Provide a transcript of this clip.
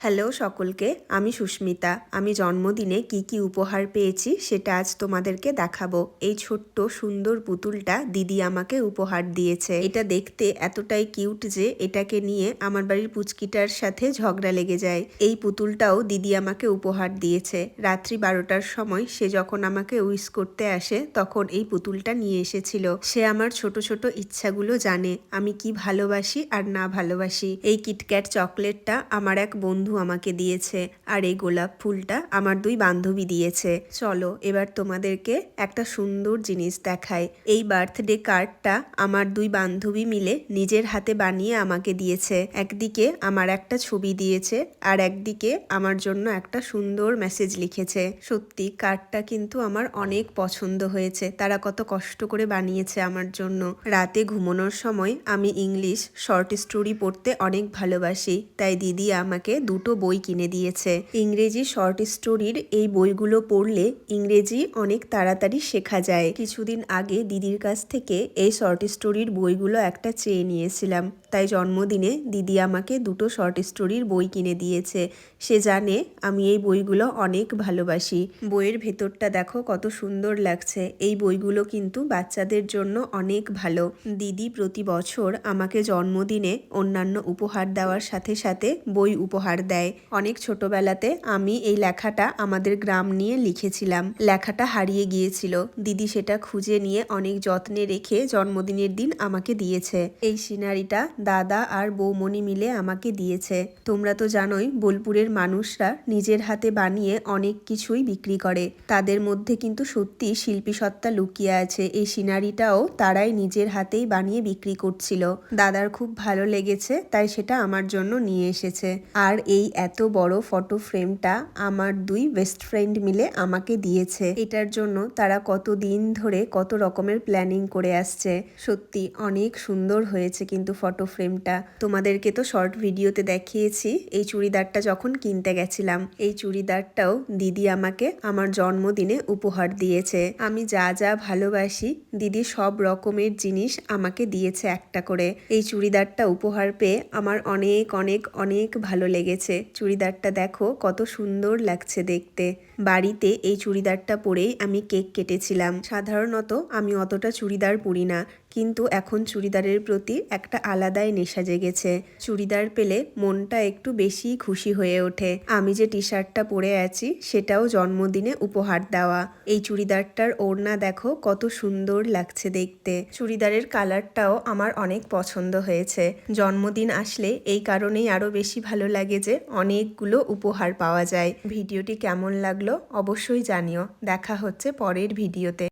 Hello সকলকে, আমি সুস্মিতা। আমি জন্মদিনে কি কি উপহার পেয়েছি সেটা আজ তোমাদেরকে দেখাবো। এই ছোট্ট সুন্দর পুতুলটা দিদি আমাকে উপহার দিয়েছে। এটা দেখতে এতটাই কিউট যে এটাকে নিয়ে আমার বাড়ির পুচকিটার সাথে ঝগড়া লেগে যায়। এই পুতুলটাও দিদি আমাকে উপহার দিয়েছে। রাত্রি বারোটার সময় সে যখন আমাকে উইস করতে আসে, তখন এই পুতুলটা নিয়ে এসেছিল। সে আমার ছোট ছোট ইচ্ছাগুলো জানে। আমি কি ভালোবাসি আর না ভালোবাসি। এই কিটক্যাট চকলেটটা আমার এক বন্ধু আমাকে দিয়েছে, আর এই গোলাপ ফুলটা আমার দুই বান্ধবী দিয়েছে। চলো, এবার তোমাদেরকে একটা সুন্দর জিনিস দেখাই। এই বার্থডে কার্ডটা আমার দুই বান্ধবী মিলে নিজের হাতে বানিয়ে আমাকে দিয়েছে। একদিকে আমার একটা ছবি দিয়েছে, আর একদিকে আমার জন্য একটা সুন্দর মেসেজ লিখেছে। সত্যি, কার্ডটা কিন্তু আমার অনেক পছন্দ হয়েছে। তারা কত কষ্ট করে বানিয়েছে আমার জন্য। রাতে ঘুমানোর সময় আমি ইংলিশ শর্ট স্টোরি পড়তে অনেক ভালোবাসি, তাই দিদি আমাকে দুটো বই কিনে দিয়েছে। ইংরেজি শর্ট স্টোরির এই বইগুলো পড়লে ইংরেজি অনেক তাড়াতাড়ি শেখা যায়। কিছুদিন আগে দিদির কাছ থেকে এই শর্ট স্টোরির বইগুলো একটা চেয়ে নিয়েছিলাম। তাই জন্মদিনে দিদি আমাকে দুটো শর্ট স্টোরির বই কিনে দিয়েছে। সে জানে আমি এই বইগুলো অনেক ভালোবাসি। বইয়ের ভেতরটা দেখো কত সুন্দর লাগছে। এই বইগুলো কিন্তু বাচ্চাদের জন্য অনেক ভালো। দিদি প্রতি বছর আমাকে জন্মদিনে অন্যান্য উপহার দেওয়ার সাথে সাথে বই উপহার দেয়। অনেক ছোটবেলাতে আমি এই লেখাটা আমাদের গ্রাম নিয়ে লিখেছিলাম। লেখাটা হারিয়ে গিয়েছিল। দিদি সেটা খুঁজে নিয়ে অনেক যত্নে রেখে জন্মদিনের দিন আমাকে দিয়েছে। এই সিনারিটা দাদা আর বৌমণি মিলে আমাকে দিয়েছে। তোমরা তো জানোই বোলপুরের মানুষরা নিজের হাতে বানিয়ে অনেক কিছুই বিক্রি করে। তাদের মধ্যে কিন্তু সত্যি শিল্পী সত্তা লুকিয়ে আছে। এই সিনারিটাও তারাই নিজের হাতেই বানিয়ে বিক্রি করছিল। দাদার খুব ভালো লেগেছে, তাই সেটা আমার জন্য নিয়ে এসেছে। আর এই এত বড় ফটো ফ্রেমটা আমার দুই বেস্ট ফ্রেন্ড মিলে আমাকে দিয়েছে। এটার জন্য তারা কত দিন ধরে কত রকমের প্ল্যানিং করে আসছে। সত্যি অনেক সুন্দর হয়েছে কিন্তু ফটো ফ্রেমটা তোমাদেরকে তো শর্ট ভিডিওতে দেখিয়েছি, এই চুড়িদারটা যখন কিনতে গেছিলাম, এই চুড়িদারটাও দিদি আমাকে আমার জন্মদিনে উপহার দিয়েছে। আমি যা যা ভালোবাসি, দিদি সব রকমের জিনিস আমাকে দিয়েছে একটা করে। এই চুড়িদারটা উপহার পেয়ে আমার অনেক অনেক অনেক ভালো লেগেছে চুড়িদারটা দেখো, কত সুন্দর লাগছে দেখতে। বাড়িতে এই চুড়িদারটা পরেই আমি কেক কেটেছিলাম। সাধারণত আমি অতটা চুড়িদার পরি না, কিন্তু এখন চুড়িদারের প্রতি একটা আলাদাই নেশা জেগেছে। চুড়িদার পেলে মনটা একটু বেশি খুশি হয়ে ওঠে। আমি যে টি শার্টটা পরে আছি, সেটাও জন্মদিনে উপহার দেওয়া। এই চুড়িদারটার ওড়না দেখো, কত সুন্দর লাগছে দেখতে। চুড়িদারের কালারটাও আমার অনেক পছন্দ হয়েছে। জন্মদিন আসলে এই কারণেই আরও বেশি ভালো লাগে যে অনেকগুলো উপহার পাওয়া যায়। ভিডিওটি কেমন লাগল অবশ্যই জানিও। দেখা হচ্ছে পরের ভিডিওতে।